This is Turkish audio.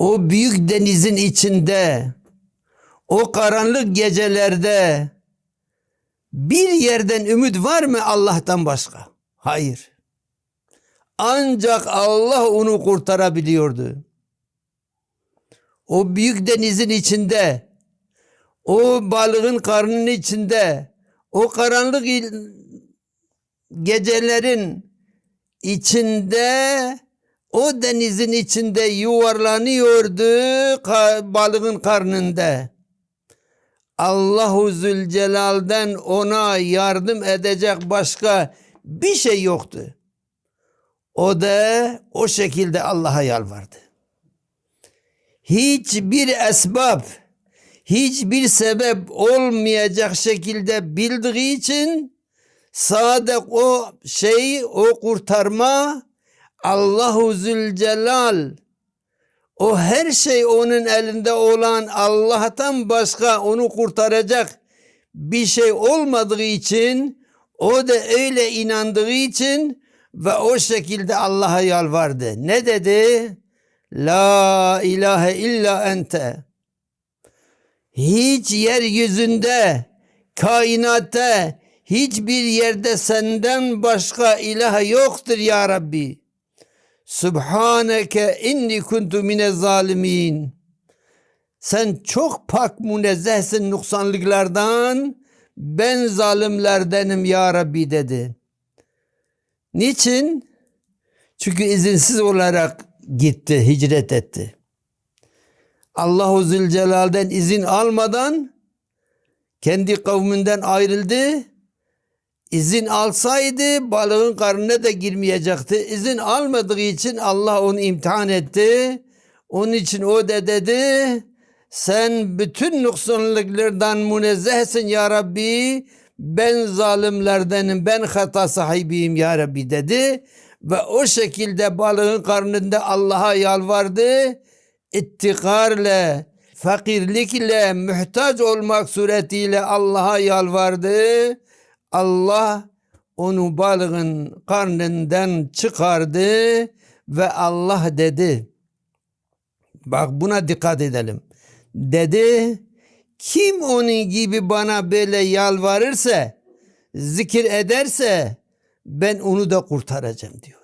o büyük denizin içinde, o karanlık gecelerde bir yerden ümit var mı Allah'tan başka? Hayır. Ancak Allah onu kurtarabiliyordu. O büyük denizin içinde, o balığın karnının içinde, o karanlık gecelerin içinde, o denizin içinde yuvarlanıyordu balığın karnında. Allahu Zülcelal'den ona yardım edecek başka bir şey yoktu. O da o şekilde Allah'a yalvardı. Hiçbir esbab, hiçbir sebep olmayacak şekilde bildiği için sadece o şey, o kurtarma Allahu Zülcelal o her şey onun elinde olan Allah'tan başka onu kurtaracak bir şey olmadığı için o da öyle inandığı için ve o şekilde Allah'a yalvardı. Ne dedi? La ilahe illa ente. Hiç yeryüzünde, kainatta, hiçbir yerde senden başka ilah yoktur ya Rabbi. Subhaneke inni kuntu mine zalimin. Sen çok pak münezzehsin nuksanlıklardan. Ben zalimlerdenim ya Rabbi dedi. Niçin? Çünkü izinsiz olarak gitti, hicret etti. Allahu Zülcelal'den izin almadan kendi kavminden ayrıldı. İzin alsaydı balığın karnına da girmeyecekti. İzin almadığı için Allah onu imtihan etti. Onun için o da dedi sen bütün noksanlıklardan münezzehsin ya Rabbi. Ben zalimlerdenim, ben hata sahibiyim ya Rabbi dedi. Ve o şekilde balığın karnında Allah'a yalvardı. İttikarla, fakirlikle, muhtaç olmak suretiyle Allah'a yalvardı. Allah onu balığın karnından çıkardı ve Allah dedi. Bak buna dikkat edelim. Dedi kim onun gibi bana böyle yalvarırsa, zikir ederse ben onu da kurtaracağım diyor.